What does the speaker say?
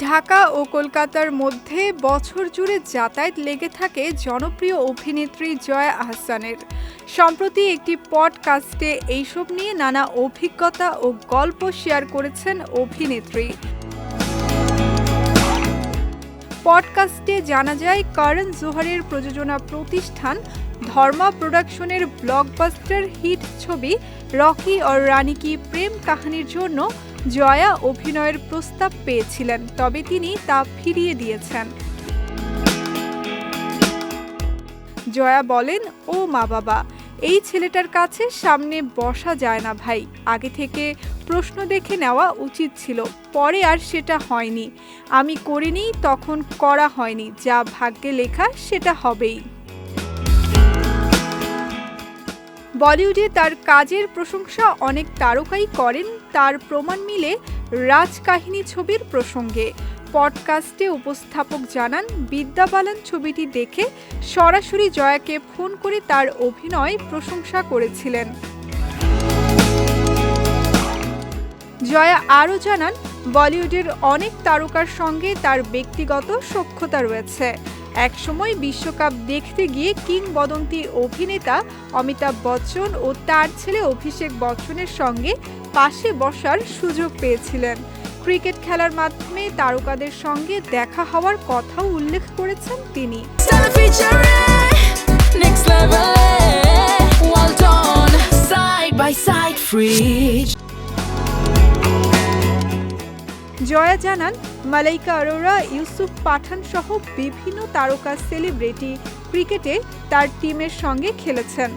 ঢাকা ও কলকাতার মধ্যে বছর জুড়ে যাতায়াত লেগে থাকে জনপ্রিয় অভিনেত্রী জয়া আহসানের। সম্প্রতি একটি পডকাস্টে এইসব নিয়ে নানা অভিজ্ঞতা ও গল্প শেয়ার করেছেন অভিনেত্রী। পডকাস্টে জানা যায়, করণ জোহরের প্রযোজনা প্রতিষ্ঠান ধর্মা প্রোডাকশনের ব্লকবাস্টার হিট ছবি রকি और রানী কি প্রেম কাহিনীর জন্য জয়া অভিনয়ের প্রস্তাব পেয়েছিলেন, তবে তিনি তা ফিরিয়ে দিয়েছেন। জয়া বলেন, ও মা বাবা, এই ছেলেটার কাছে সামনে বসা যায় না ভাই। আগে থেকে প্রশ্ন দেখে নেওয়া উচিত ছিল, পরে আর সেটা হয়নি। আমি করিনি, তখন করা হয়নি। যা ভাগ্যে লেখা, সেটা হবেই। বলিউডে তার কাজের প্রশংসা অনেক তারকাই করেন, তার প্রমাণ মিলে রাজ রাজকাহিনী ছবির প্রসঙ্গে। পডকাস্টে উপস্থাপক জানান, বিদ্যা বালান ছবিটি দেখে সরাসরি জয়াকে ফোন করে তার অভিনয় প্রশংসা করেছিলেন। জয়া আরও জানান, বলিউডের অনেক তারকার সঙ্গে তার ব্যক্তিগত সখ্যতা রয়েছে। একসময় বিশ্বকাপ দেখতে গিয়ে কিংবদন্তি অভিনেতা অমিতাভ বচ্চন ও তার ছেলে অভিষেক বচ্চনের সঙ্গে পাশে বসার সুযোগ পেয়েছিলেন ক্রিকেট খেলার মাধ্যমে তারকাদের সঙ্গে দেখা হওয়ার কথাও উল্লেখ করেছেন তিনি. জয়া জানান, মালাইকা অরোরা ইউসুফ পাঠান সহ বিভিন্ন তারকা সেলিব্রিটি ক্রিকেটে তার টিমের সঙ্গে খেলেছেন।